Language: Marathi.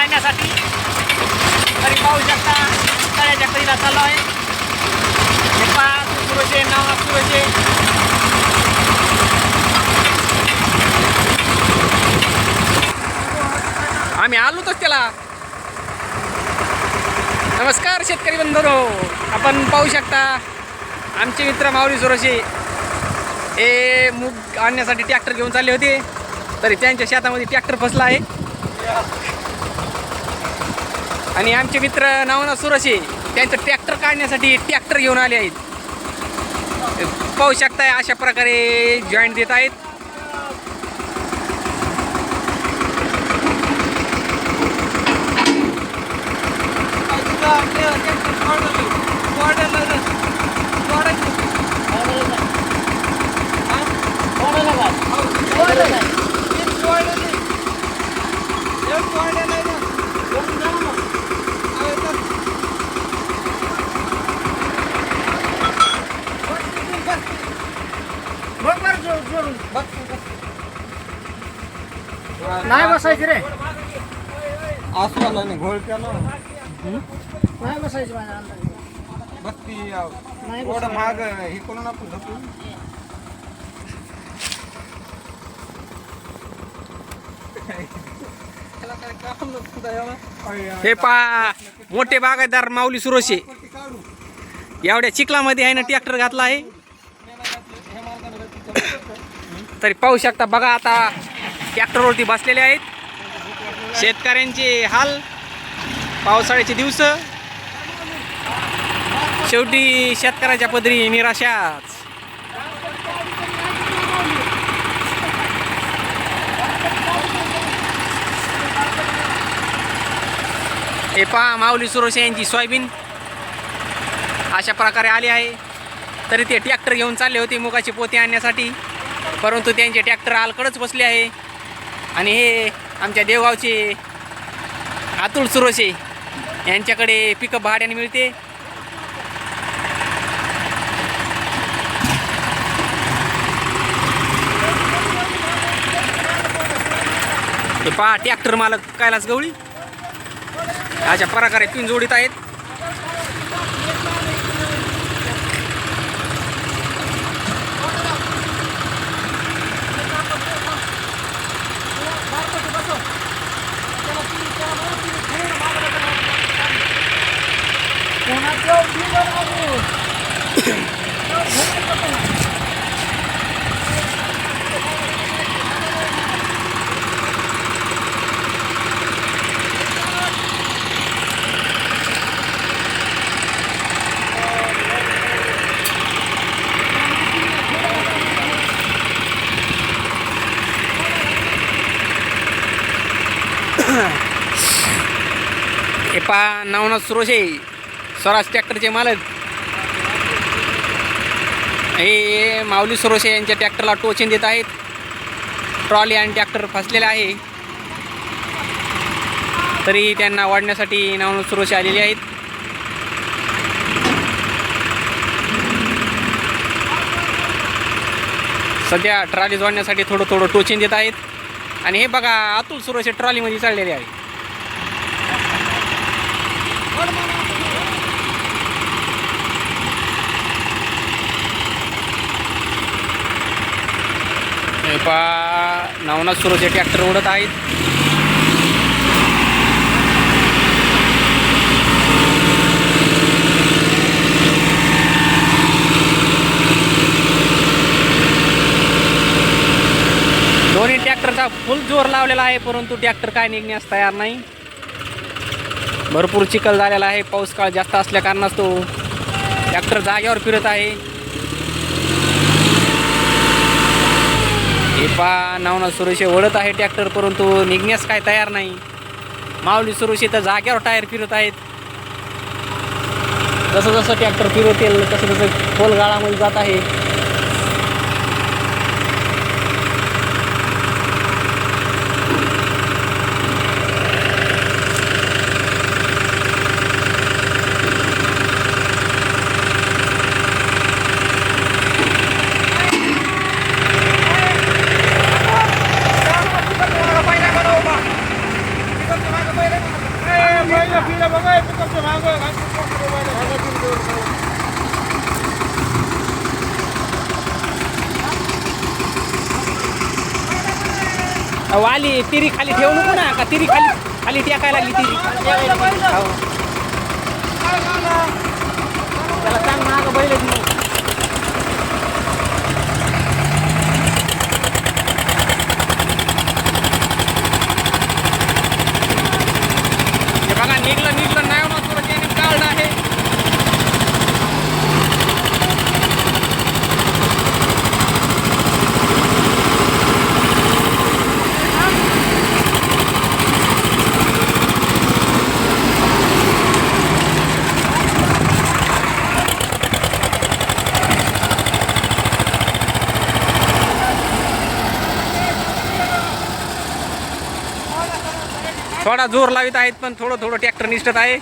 आणण्यासाठी तरी पाहू शकता तळ्याच्या करीला चाललो आहे. हे पाच सुरजे नवा सुरजे. आम्ही आलोतच त्याला. नमस्कार शेतकरी बंधनो. आपण पाहू शकता आमचे मित्र माऊली सुरशे हे मूग आणण्यासाठी ट्रॅक्टर घेऊन चालले होते. तरी त्यांच्या शेतामध्ये ट्रॅक्टर फसला आहे. आणि आमचे मित्र नावना सुरशे त्यांचं ट्रॅक्टर काढण्यासाठी ट्रॅक्टर घेऊन आले आहेत पाहू शकताय अशा प्रकारे जॉईंट देत आहेत नाही बसायची रे. आसवाला नाही घोळक्याला नाही बसायची माझ्या अंदाजे बत्ती महाग हे करून आपण त्याला. हे पा मोठे बागायतदार माऊली सुरोशे. एवढ्या चिखलामध्ये आहे ना ट्रॅक्टर घातला आहे. तरी पाहू शकता. बघा आता ट्रॅक्टरवरती बसलेले आहेत. शेतकऱ्यांचे हाल पावसाळ्याचे दिवस. शेवटी शेतकऱ्याच्या पदरी निराशाच. हे पहा माऊली सुरोशे यांची सोयाबीन. अशा प्रकारे आली आहे. तरी ते ट्रॅक्टर घेऊन चालले होते मुगाचे पोते आणण्यासाठी. परंतु त्यांचे ट्रॅक्टर आलकडच बसले आहे. आणि हे आमच्या देवगावचे अतुल सुरोशे यांच्याकडे पिकअप भाड्याने मिळते. पहा ट्रॅक्टर मालक कायलाच गवळी. अशा प्रकारे पिन जोडीत आहेत. हे पहा नवनाथ सुरोशे स्वराज ट्रॅक्टरचे मालक. हे माऊली सुरोशे यांच्या ट्रॅक्टरला टोचिंग देत आहेत. ट्रॉली आणि ट्रॅक्टर फसलेला आहे. तरी त्यांना वाढण्यासाठी नवनाथ सुरोशे आलेले आहेत. सध्या ट्रॉली जोडण्यासाठी थोडं थोडं टोचिंग देत आहेत. आणि हे बघा अतुल सुरोशे ट्रॉलीमध्ये चाललेले आहे. पहा नवनाथ सुरोचे ट्रॅक्टर उडत आहेत. दोन्ही ट्रॅक्टरचा फुल जोर लावलेला आहे परंतु ट्रॅक्टर काय निघण्यास तयार नाही. भरपूर चिखल झालेला आहे पाऊस काळ जास्त असल्या कारणास्तव तो ट्रॅक्टर जागेवर फिरत आहे. हे पा नवना सुरेशे ओढत आहे ट्रॅक्टर परंतु निघण्यास काय तयार नाही. माऊली सुरेशे तर जाग्यावर टायर फिरत आहेत. जसं जसं ट्रॅक्टर फिरवतील तसं तसं खोल गाळामध्ये जात आहे. वाली तिरी खाली ठेवू नको ना का तिरी खाली खाली टेकायला लागली तिरी हो. त्याला सांग मागं बैल बघा निघलं निघलं नाही होणार थोडं त्याने काढलं आहे थोडा जोर लावित आहेत पण थोडं थोडं ट्रॅक्टर निष्ठत आहे.